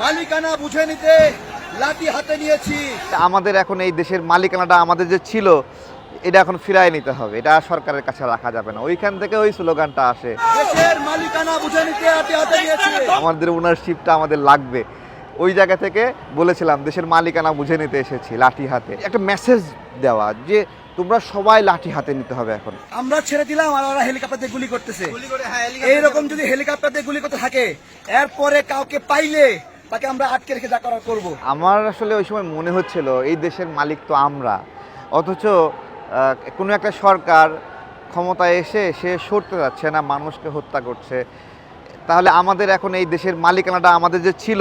মালিকানা বুঝে নিতে লাঠি হাতে নিয়েছি। আমাদের এখন এই দেশের মালিকানাটা আমাদের যে ছিল এটা এখন ফিরায় নিতে হবে। এটা সরকারের কাছে রাখা যাবে না। ওইখান থেকে ওই স্লোগানটা আসে। দেশের মালিকানা বুঝে নিতে লাঠি হাতে নিয়েছি। আমাদের ওনারশিপটা আমাদের লাগবে। ওই জায়গা থেকে বলেছিলাম দেশের মালিকানা বুঝে নিতে এসেছি লাঠি হাতে। একটা মেসেজ দেওয়া যে তোমরা সবাই লাঠি হাতে নিতে হবে এখন। আমরা ছেড়ে দিলাম আর ওরা হেলিকপ্টার দিয়ে গুলি করতেছে এইরকম যদি হেলিকপ্টার দিয়ে গুলি করতে থাকে এরপরে কাউকে পাইলে তাকে আমরা আটকে রেখে যা করার করব। আমার আসলে ওই সময় মনে হচ্ছিল, এই দেশের মালিক তো আমরা। অথচ কোনো একটা সরকার ক্ষমতায় এসে সে সরতে যাচ্ছে না, মানুষকে হত্যা করছে। তাহলে আমাদের এখন এই দেশের মালিকানাটা আমাদের যে ছিল,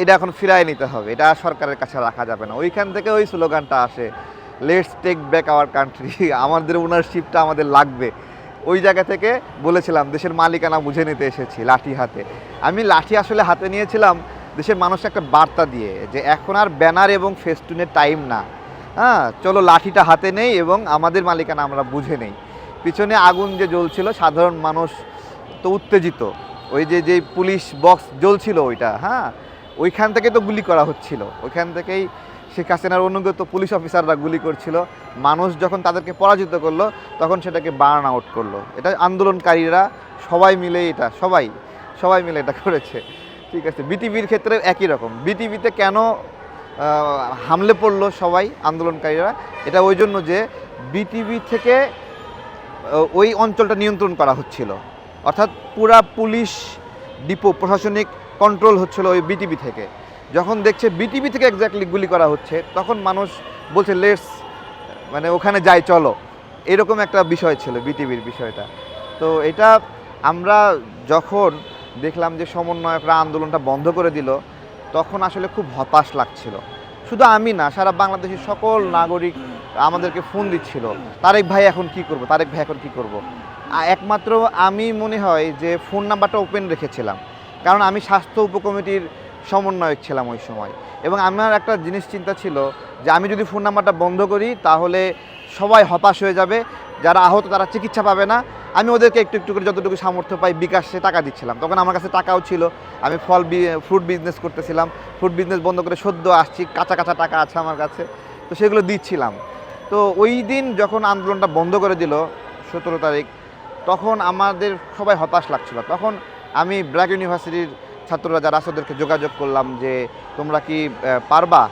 এটা এখন ফিরায় নিতে হবে। এটা সরকারের কাছে রাখা যাবে না। ওইখান থেকে ওই স্লোগানটা আসে let's take back our country আমাদের ওনারশিপটা আমাদের লাগবে। ওই জায়গা থেকে বলেছিলাম, দেশের মালিকানা বুঝে নিতে এসেছি, লাঠি হাতে। আমি লাঠি আসলে হাতে নিয়েছিলাম দেশের মানুষকে একটা বার্তা দিয়ে যে এখন আর ব্যানার এবং ফেস্টুনের টাইম না। হ্যাঁ চলো লাঠিটা হাতে নেই এবং আমাদের মালিকানা আমরা বুঝে নেই। পিছনে আগুন যে জ্বলছিল, সাধারণ মানুষ তো উত্তেজিত। ওই যে যে পুলিশ বক্স জ্বলছিল ওইটা হ্যাঁ ওইখান থেকে তো গুলি করা হচ্ছিল। ওইখান থেকেই শেখ হাসিনার অনুগত পুলিশ অফিসাররা গুলি করছিল। মানুষ যখন তাদেরকে পরাজিত করল, তখন সেটাকে বার্ন আউট করল। এটা আন্দোলনকারীরা সবাই মিলে এটা, সবাই সবাই মিলে এটা করেছে। ঠিক আছে বিটিভির ক্ষেত্রে একই রকম। বিটিভিতে কেন হামলে পড়ল সবাই, আন্দোলনকারীরা? এটা ওই জন্য যে বিটিভি থেকে ওই অঞ্চলটা নিয়ন্ত্রণ করা হচ্ছিল। অর্থাৎ পুরা পুলিশ, ডিপো, প্রশাসনিক কন্ট্রোল হচ্ছিল ওই বিটিভি থেকে। যখন দেখছে বিটিভি থেকে এক্স্যাক্টলি গুলি করা হচ্ছে, তখন মানুষ বলছে লেটস মানে ওখানে যাই, চলো। এরকম একটা বিষয় ছিল বিটিভির বিষয়টা। তো এটা আমরা যখন দেখলাম যে সমন্বয়করা আন্দোলনটা বন্ধ করে দিল, তখন আসলে খুব হতাশ লাগছিল। শুধু আমি না, সারা বাংলাদেশের সকল নাগরিক আমাদেরকে ফোন দিচ্ছিল, তারেক ভাই এখন কি করব, তারেক ভাই এখন কি করব? একমাত্র আমি মনে হয় যে ফোন নাম্বারটা ওপেন রেখেছিলাম, কারণ আমি স্বাস্থ্য উপকমিটির সমন্বয়ক ছিলাম ওই সময়। এবং আমার একটা জিনিস চিন্তা ছিল যে আমি যদি ফোন নাম্বারটা বন্ধ করি, তাহলে সবাই হতাশ হয়ে যাবে যারা আহত তারা চিকিৎসা পাবে না। আমি ওদেরকে একটু একটু করে যতটুকু সামর্থ্য পাই বিকাশে টাকা দিচ্ছিলাম। তখন আমার কাছে টাকাও ছিল। আমি ফল ফ্রুট বিজনেস করতেছিলাম। ফ্রুট বিজনেস বন্ধ করে সদ্য আসছি। কাঁচা কাঁচা টাকা আছে আমার কাছে। তো সেগুলো দিচ্ছিলাম। তো ওই দিন যখন আন্দোলনটা বন্ধ করে দিল সতেরো তারিখ, তখন আমাদের সবাই হতাশ লাগছিল। তখন আমি ব্র্যাক ইউনিভার্সিটির ছাত্ররা যারা আছে ওদেরকে যোগাযোগ করলাম যে, তোমরা কি পারবা?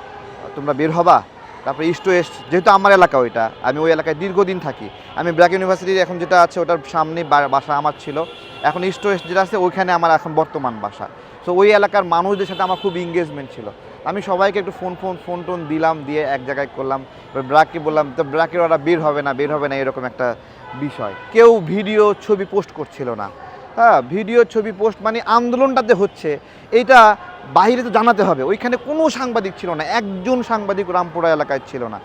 তোমরা বের হবা? তারপরে ইস্ট ওয়েস্ট যেহেতু আমার এলাকা ওইটা, আমি ওই এলাকায় দীর্ঘদিন থাকি। আমি ব্র্যাক ইউনিভার্সিটির এখন যেটা আছে, ওটার সামনে বাসা আমার ছিল। এখন ইস্ট ওয়েস্ট যেটা আছে, ওইখানে আমার এখন বর্তমান বাসা। সো ওই এলাকার মানুষদের সাথে আমার খুব এঙ্গেজমেন্ট ছিল। আমি সবাইকে একটু ফোন ফোন ফোন টোন দিলাম, দিয়ে এক জায়গায় করলাম। ব্র্যাককে বললাম, তো ব্র্যাকের ওরা বের হবে না, বের হবে না, এরকম একটা বিষয়। কেউ ভিডিও ছবি পোস্ট করছিল না। হ্যাঁ ভিডিও, ছবি, পোস্ট মানে আন্দোলনটা যে হচ্ছে। এইটা বাইরে তো জানাতে হবে। ওইখানে কোনো সাংবাদিক ছিল না। একজন সাংবাদিক রামপুরা এলাকায় ছিল না।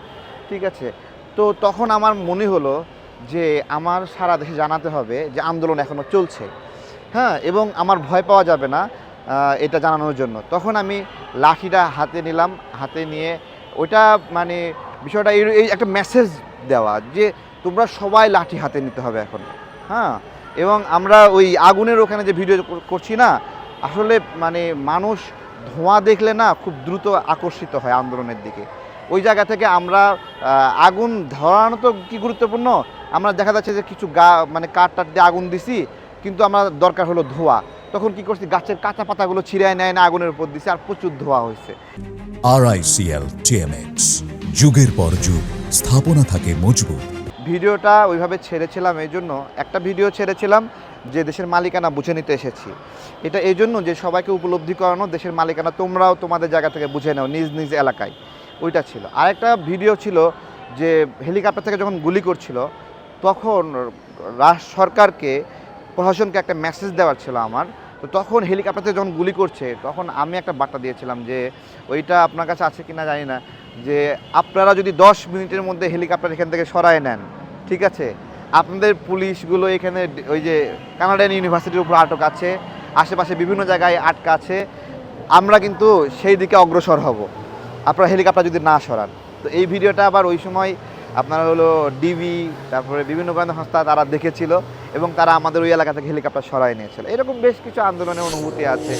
ঠিক আছে? তো তখন আমার মনে হলো যে আমার সারা দেশে জানাতে হবে যে আন্দোলন এখনও চলছে। হ্যাঁ এবং আমার ভয় পাওয়া যাবে না এটা জানানোর জন্য। তখন আমি লাঠিটা হাতে নিলাম, হাতে নিয়ে ওইটা মানে বিষয়টা এই একটা মেসেজ দেওয়া যে তোমরা সবাই লাঠি হাতে নিতে হবে এখন। হ্যাঁ এবং আমরা ওই আগুনের ওখানে যে ভিডিও করছি না, আসলে মানে মানুষ ধোঁয়া দেখলে না খুব দ্রুত আকর্ষিত হয় আন্দোলনের দিকে। ওই জায়গা থেকে আমরা আগুন ধরানো তো কি গুরুত্বপূর্ণ? আমরা দেখা যাচ্ছে যে কিছু গা মানে কাঠ টাট দিয়ে আগুন দিছি, কিন্তু আমরা দরকার হলো ধোঁয়া। তখন কি করছি, গাছের কাঁচা পাতাগুলো ছিঁড়ায় নেয় না, আগুনের উপর দিছি, আর প্রচুর ধোঁয়া হয়েছে। আরআইসিএল টিএমএক্স যুগের পর যুগ, স্থাপনা থাকে মজবুত। ভিডিওটা ওইভাবে ছেড়েছিলাম এই জন্য। একটা ভিডিও ছেড়েছিলাম যে দেশের মালিকানা বুঝে নিতে এসেছি। এটা এই জন্য যে সবাইকে উপলব্ধি করানো, দেশের মালিকানা তোমরাও তোমাদের জায়গা থেকে বুঝে নাও, নিজ নিজ এলাকায়। ওইটা ছিল। আরেকটা ভিডিও ছিল যে হেলিকপ্টার থেকে যখন গুলি করছিল, তখন রাজ সরকারকে প্রশাসনকে একটা মেসেজ দেওয়ার ছিল আমার। তো তখন হেলিকপ্টার থেকে যখন গুলি করছে, তখন আমি একটা বার্তা দিয়েছিলাম যে ওইটা আপনার কাছে আছে কিনা জানি না, যে আপনারা যদি দশ মিনিটের মধ্যে হেলিকপ্টার এখান থেকে সরায় নেন ঠিক আছে? আপনাদের পুলিশগুলো এখানে ওই যে কানাডিয়ান ইউনিভার্সিটির উপর আটক আছে, আশেপাশে বিভিন্ন জায়গায় আটকা আছে। আমরা কিন্তু সেই দিকে অগ্রসর হব। আপনারা হেলিকপ্টার যদি না সরান। তো এই ভিডিওটা আবার ওই সময় আপনার হলো ডিবি, তারপরে বিভিন্ন গোয়েন্দা সংস্থা তারা দেখেছিল এবং তারা আমাদের ওই এলাকা থেকে হেলিকপ্টার সরাই নিয়েছিল। এরকম বেশ কিছু আন্দোলনের অনুভূতি আছে।